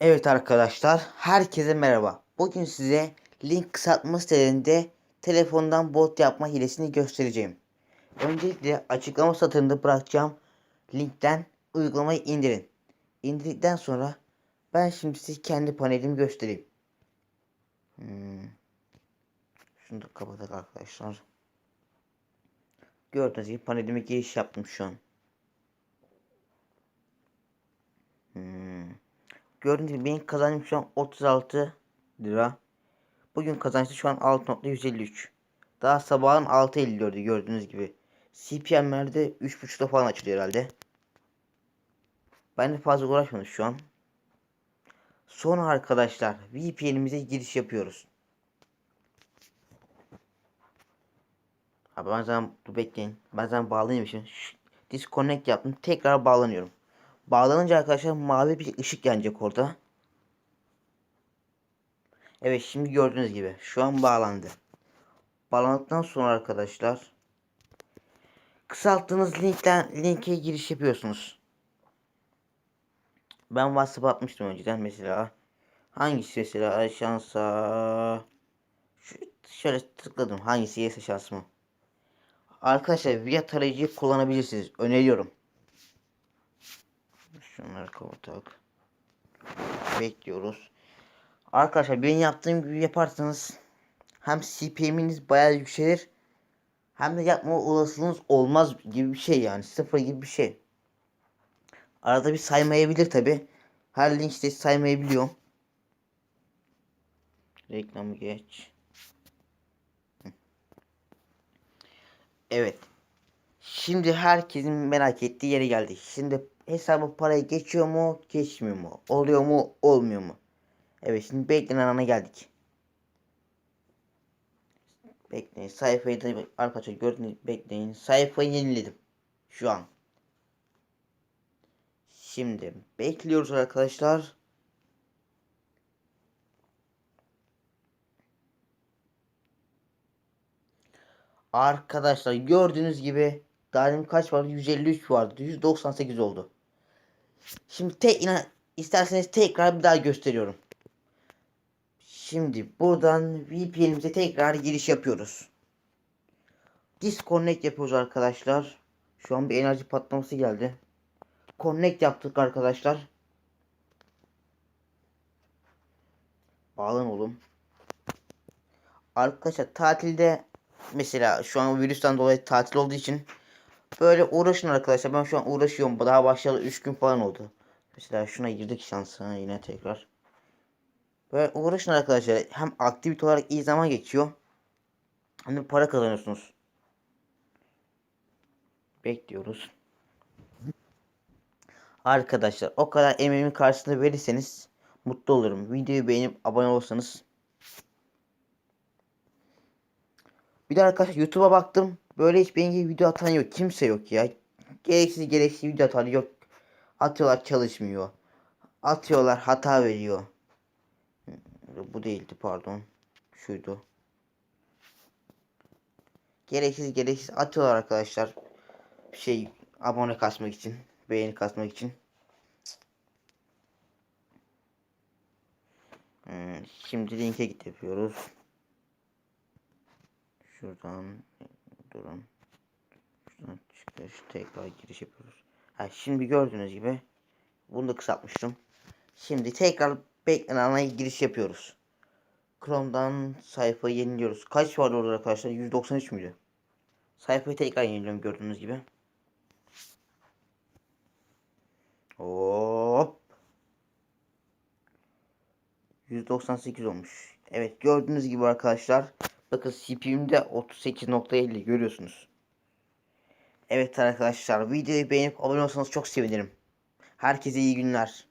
Evet arkadaşlar, herkese merhaba. Bugün size link kısaltma sitelerinde telefondan bot yapma hilesini göstereceğim. Öncelikle açıklama satırında bırakacağım linkten uygulamayı indirin. İndirdikten sonra ben şimdi size kendi panelimi göstereyim. Hmm. Şunu da kapatalım arkadaşlar. Gördüğünüz gibi panelime giriş yaptım şu an. Hmm. Gördüğünüz gibi benim kazancım şu an 36 lira. Bugün kazançlı şu an 6.153. Daha sabahın 6.54'ü gördüğünüz gibi. CPM'lerde 3.5'da falan açılıyor herhalde. Ben de fazla uğraşmadım şu an. Sonra arkadaşlar VPN'imize giriş yapıyoruz. Abi ben zaman dur bekleyin. Ben zaman bağlayayım şimdi. Disconnect yaptım. Tekrar bağlanıyorum. Bağlanınca arkadaşlar mavi bir ışık yanacak orada. Evet şimdi gördüğünüz gibi şu an bağlandı. Bağlandıktan sonra arkadaşlar kısalttığınız linkten linke giriş yapıyorsunuz. Ben WhatsApp atmıştım önceden mesela. Hangisi mesela şansa şu, şöyle tıkladım hangisi yese şansıma. Arkadaşlar via tarayıcıyı kullanabilirsiniz. Öneriyorum. Şunları kapatalım. Bekliyoruz. Arkadaşlar benim yaptığım gibi yaparsanız hem CPM'iniz bayağı yükselir hem de yapma olasılığınız olmaz gibi bir şey yani sıfır gibi bir şey. Arada bir saymayabilir tabi. Her link saymayabiliyor. Reklamı geç. Evet. Şimdi herkesin merak ettiği yere geldik. Şimdi hesabı paraya geçiyor mu, geçmiyor mu? Oluyor mu, olmuyor mu? Evet şimdi beklenen ana geldik. Bekleyin sayfayı da arkadaşlar gördüğünüz bekleyin. Sayfayı yeniledim. Şu an. Şimdi bekliyoruz arkadaşlar. Arkadaşlar gördüğünüz gibi daha kaç vardı? 153 vardı. 198 oldu. Şimdi tek inan isterseniz tekrar bir daha gösteriyorum. Şimdi buradan VPN'imize tekrar giriş yapıyoruz. Disconnect yapıyoruz arkadaşlar. Şu an bir enerji patlaması geldi. Connect yaptık arkadaşlar. Bağlan oğlum. Arkadaşlar tatilde mesela şu an virüsten dolayı tatil olduğu için böyle uğraşın arkadaşlar. Ben şu an uğraşıyorum. Daha başlayalı 3 gün falan oldu. Mesela şuna girdik şansına yine tekrar. Böyle uğraşın arkadaşlar. Hem aktivite olarak iyi zaman geçiyor. Hem de para kazanıyorsunuz. Bekliyoruz. Arkadaşlar o kadar emeğimin karşısında verirseniz mutlu olurum. Videoyu beğenip abone olsanız. Bir de arkadaşlar YouTube'a baktım. Böyle hiç benim gibi video atan yok. Kimse yok ya. Gereksiz gereksiz video atan yok. Atıyorlar çalışmıyor. Atıyorlar hata veriyor. Bu değildi pardon. Şuydu. Gereksiz gereksiz atıyorlar arkadaşlar. Şey abone kasmak için. Beğeni kasmak için. Hmm, şimdi linke git yapıyoruz. Şuradan durun. Şuradan çıkış tekrar giriş yapıyoruz. Ha, şimdi gördüğünüz gibi bunu da kısaltmıştım. Şimdi tekrar beklenen ana giriş yapıyoruz. Chrome'dan sayfayı yeniliyoruz. Kaç var orada arkadaşlar? 193 müydü? Sayfayı tekrar yeniliyorum gördüğünüz gibi. Hop. 198 olmuş. Evet gördüğünüz gibi arkadaşlar. Bakın CPU'mde 38.50 görüyorsunuz. Evet arkadaşlar videoyu beğenip abone olsanız çok sevinirim. Herkese iyi günler.